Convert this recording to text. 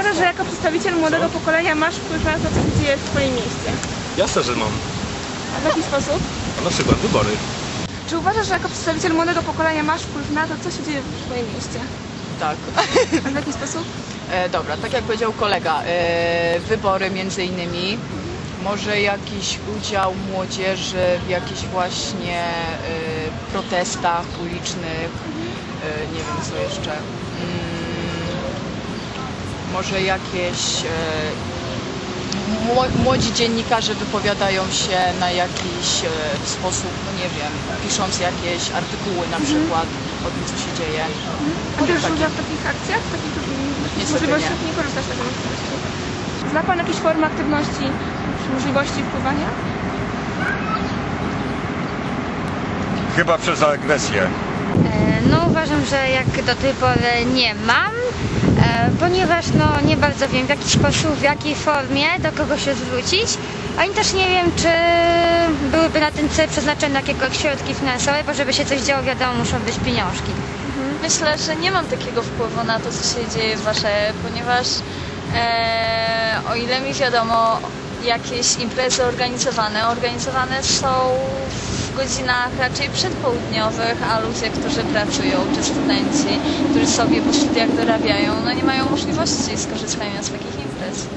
uważasz, że jako przedstawiciel młodego pokolenia masz wpływ na to, co się dzieje w Twoim mieście? Jasne, że mam. A w jaki sposób? Na przykład wybory. Czy uważasz, że jako przedstawiciel młodego pokolenia masz wpływ na to, co się dzieje w Twoim mieście? Tak. A w jaki sposób? E, dobra, tak jak powiedział kolega, e, wybory między innymi, może jakiś udział młodzieży w jakichś właśnie e, protestach ulicznych, e, nie wiem co jeszcze. Mm, może jakieś e, mło- młodzi dziennikarze wypowiadają się na jakiś e, sposób, no nie wiem, pisząc jakieś artykuły na przykład o tym, co się dzieje. A bierzesz Takie. udział w takich akcjach? W takich możliwościach? Nie. korzystasz z takiej możliwości. Zna Pan jakieś formy aktywności możliwości wpływania? Chyba przez agresję. E, No uważam, że jak do tej pory nie mam, ponieważ no nie bardzo wiem w jaki sposób, w jakiej formie, do kogo się zwrócić. Ani też nie wiem, czy byłyby na ten cel przeznaczone jakiekolwiek środki finansowe, bo żeby się coś działo, wiadomo, muszą być pieniążki. Myślę, że nie mam takiego wpływu na to, co się dzieje w Warszawie, ponieważ e, o ile mi wiadomo, jakieś imprezy organizowane, organizowane są w godzinach raczej przedpołudniowych, a ludzie, którzy pracują, czy studenci, sobie po studiach dorabiają, no nie mają możliwości skorzystania z takich imprez.